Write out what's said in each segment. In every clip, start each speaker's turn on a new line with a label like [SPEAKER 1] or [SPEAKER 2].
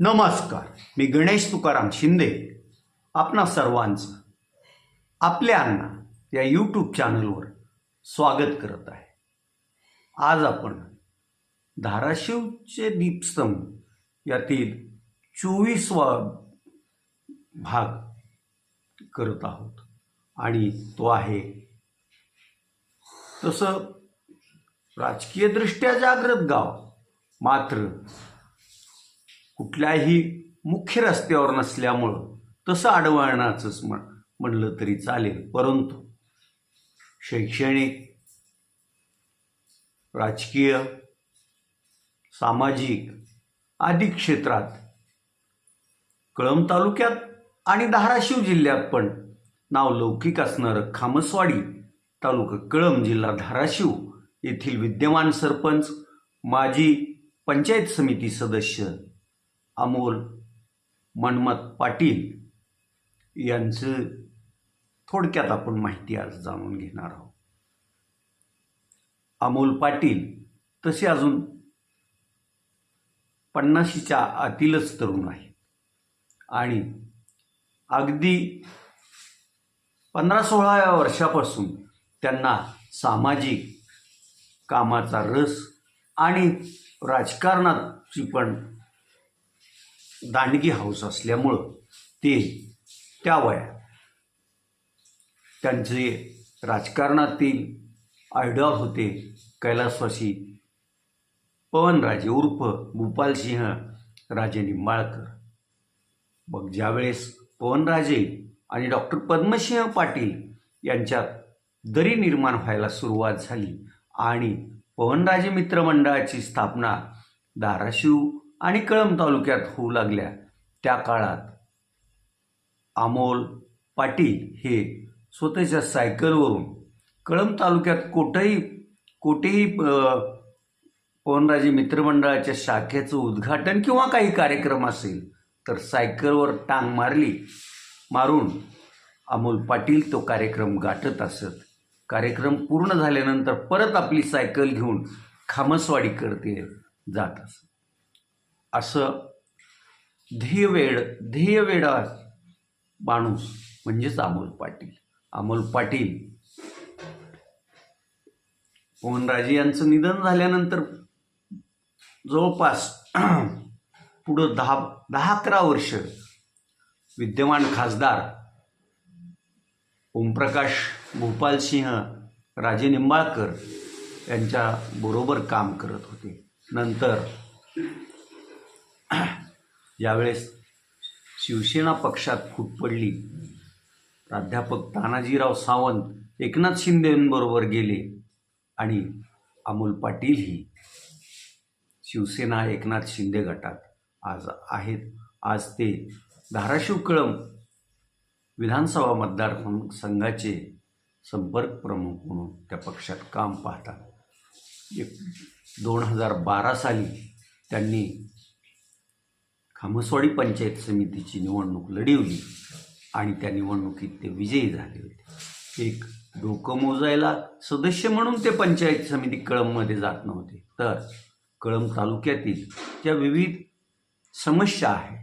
[SPEAKER 1] नमस्कार. मी गणेश तुकाराम शिंदे. आपणा सर्वांचं आपल्या अण्णा या यूट्यूब चॅनलवर स्वागत करत आहे. आज आपण धाराशिवचे दीपस्तंभ यातील चोवीसवा भाग करत आहोत. आणि तो आहे तसं राजकीयदृष्ट्या जागृत गाव. मात्र कुठल्याही मुख्य रस्त्यावर नसल्यामुळं तसं अडवळणाचंच म्हण म्हणलं तरी चालेल. परंतु शैक्षणिक राजकीय सामाजिक आदी क्षेत्रात कळंब तालुक्यात आणि धाराशिव जिल्ह्यात पण नाव लौकिक असणारं खामसवाडी तालुका कळंब जिल्हा धाराशिव येथील विद्यमान सरपंच माजी पंचायत समिती सदस्य अमोल मन्मथ पाटील यांचं थोडक्यात आपण माहिती आज जाणून घेणार आहोत. अमोल पाटील तसे अजून पन्नाशीच्या आतीलच तरुण आहे आणि अगदी पंधरा सोळाव्या वर्षापासून त्यांना सामाजिक कामाचा रस आणि राजकारणाची पण दांडगी हाऊस असल्यामुळं ते त्या वयात त्यांचे राजकारणातील आयडॉल होते. कैलासवासी पवनराजे उर्फ भूपालसिंह राजे निंबाळकर. मग ज्यावेळेस पवनराजे आणि डॉक्टर पद्मसिंह पाटील यांच्यात दरी निर्माण व्हायला सुरुवात झाली आणि पवनराजे मित्रमंडळाची स्थापना धाराशिव आणि कळंब तालुक्यात होऊ लागल्या. त्या काळात अमोल पाटील हे स्वतःच्या सायकलवरून कळंब तालुक्यात कोठेही कोठेही पवनराजे मित्रमंडळाच्या शाखेचं उद्घाटन किंवा काही कार्यक्रम असेल तर सायकलवर टांग मारली मारून अमोल पाटील तो कार्यक्रम गाठत असत. कार्यक्रम पूर्ण झाल्यानंतर परत आपली सायकल घेऊन खामसवाडीकडे जात असत. असं ध्येयवेड ध्येयवेडा माणूस म्हणजेच अमोल पाटील. अमोल पाटील. पवनराजे यांचं निधन झाल्यानंतर जवळपास पुढं दहा दहा अकरा वर्ष विद्यमान खासदार ओमप्रकाश भोपालसिंह राजे निंबाळकर यांच्या बरोबर काम करत होते. नंतर ज्यावेळेस शिवसेना पक्षात फूट पडली. प्राध्यापक तानाजीराव सावंत एकनाथ शिंदेंबरोबर गेले आणि अमोल पाटीलही शिवसेना एकनाथ शिंदे गटात आज आहेत. आज ते धाराशिव कळम विधानसभा मतदार संघाचे संपर्क प्रमुख म्हणून त्या पक्षात काम पाहतात. एक दोन हजार बारा साली त्यांनी खामसवाडी पंचायत समितीची निवडणूक लढवली आणि त्या निवडणुकीत ते विजयी झाले होते. एक डोकं मोजायला सदस्य म्हणून ते पंचायत समिती कळंबमध्ये जात नव्हते. तर कळंब तालुक्यातील ज्या विविध समस्या आहेत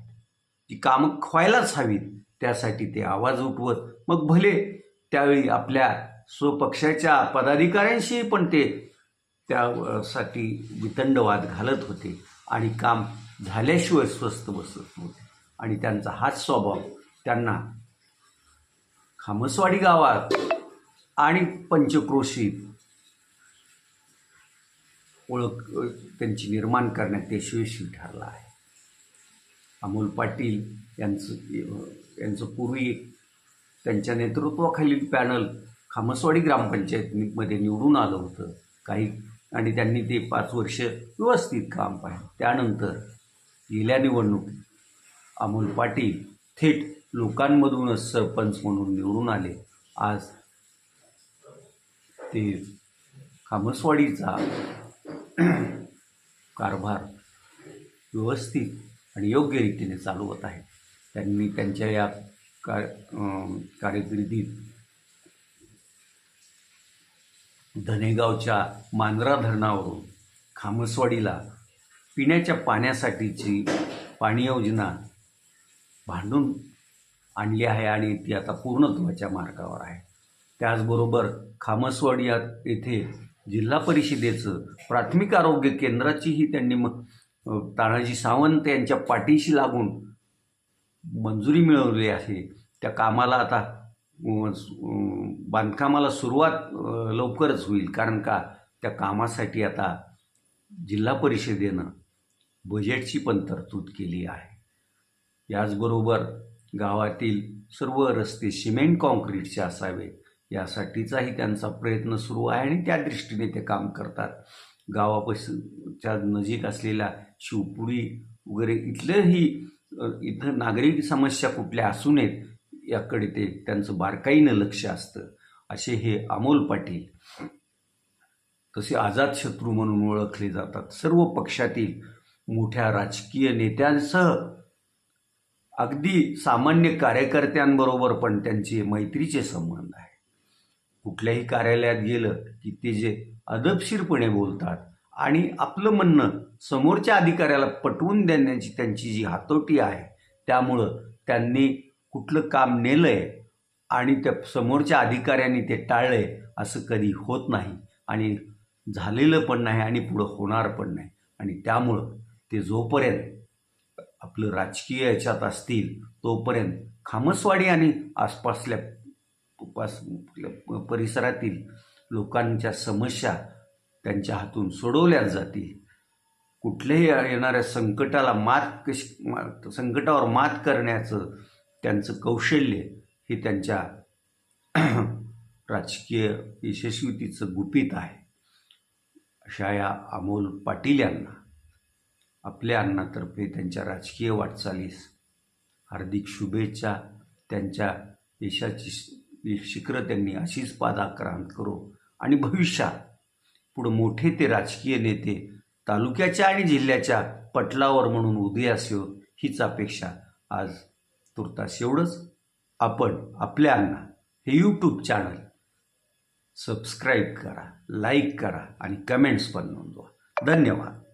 [SPEAKER 1] ती कामं व्हायलाच हवीत त्यासाठी ते आवाज उठवत मग भले त्यावेळी आपल्या स्वपक्षाच्या पदाधिकाऱ्यांशी पण ते त्यासाठी वितंडवाद घालत होते. आणि काम झाल्याशिवाय स्वस्त बसत नव्हते. आणि त्यांचा हाच स्वभाव त्यांना खामसवाडी गावात आणि पंचक्रोशीत ओळख त्यांची निर्माण करण्यात यशस्वी ठरला आहे. अमोल पाटील यांचं यांचं पूर्वी त्यांच्या नेतृत्वाखालील पॅनल खामसवाडी ग्रामपंचायतीमध्ये निवडून आलं होतं. काही आणि त्यांनी ते पाच वर्ष व्यवस्थित काम पाहिलं. त्यानंतर गेल्या निवडणुकीत अमोल पाटील थेट लोकांमधूनच सरपंच म्हणून निवडून आले. आज ते खामसवाडीचा कारभार व्यवस्थित आणि योग्य रीतीने चालवत आहे त्यांनी त्यांच्या या कार कारकिर्दीत धनेगावच्या मांजरा धरणावरून खामसवाडीला पिण्याच्या पाण्यासाठीची पाणी योजना भांडून आणली आहे आणि ती आता पूर्णत्वाच्या मार्गावर आहे. त्याचबरोबर खामसवाडी येथे जिल्हा परिषदेचं प्राथमिक आरोग्य केंद्राचीही त्यांनी मग तानाजी सावंत यांच्या पाठीशी लागून मंजुरी मिळवली आहे. त्या कामाला आता बांधकामाला सुरुवात लवकरच होईल. कारण का? त्या कामासाठी आता जिल्हा परिषदेनं बजेटची पण तरतूद केली आहे. याचबरोबर गावातील सर्व रस्ते सिमेंट कॉन्क्रीटचे असावे यासाठीचाही त्यांचा प्रयत्न सुरू आहे आणि त्या दृष्टीने ते काम करतात. गावापासूनच्या नजीक असलेल्या शिवपुरी वगैरे इथलंही इथं नागरिक समस्या कुठल्या असू नयेत याकडे ते त्यांचं बारकाईनं लक्ष असतं. असे हे अमोल पाटील तसे आझाद शत्रू म्हणून ओळखले जातात. सर्व पक्षातील मोठ्या राजकीय नेत्यांसह अगदी सामान्य कार्यकर्त्यांबरोबर पण त्यांचे मैत्रीचे संबंध आहे कुठल्याही कार्यालयात गेलं की ते जे अदबशीरपणे बोलतात आणि आपलं म्हणणं समोरच्या अधिकाऱ्याला पटवून देण्याची त्यांची जी हातोटी आहे त्यामुळं त्यांनी कुठलं काम नेलं आहे आणि त्या समोरच्या अधिकाऱ्यांनी ते टाळलंय असं कधी होत नाही. आणि झालेलं पण नाही आणि पुढं होणार पण नाही. आणि त्यामुळं ते जोपर्यंत आपलं राजकीय याच्यात असतील तोपर्यंत खामसवाडी आणि आसपासल्या पास परिसरातील लोकांच्या समस्या त्यांच्या हातून सोडवल्या जातील. कुठल्याही येणाऱ्या संकटाला मात कशी मा- संकटावर मात करण्याचं त्यांचं कौशल्य हे त्यांच्या राजकीय यशस्वीतीचं गुपित आहे. अशा या अमोल पाटील यांना आपल्या अण्णातर्फे त्यांच्या राजकीय वाटचालीस हार्दिक शुभेच्छा त्यांच्या यशाची शि- शिखरं त्यांनी अशीच पादाक्रांत करो आणि भविष्यात पुढं मोठे ते राजकीय नेते तालुक्याच्या आणि जिल्ह्याच्या पटलावर म्हणून उदयास येऊ हीच अपेक्षा आज तुर्तास एवढंच. आपण आपल्या अण्णा हे यूट्यूब चॅनल सबस्क्राईब करा लाईक करा आणि कमेंट्स पण नोंदवा. धन्यवाद.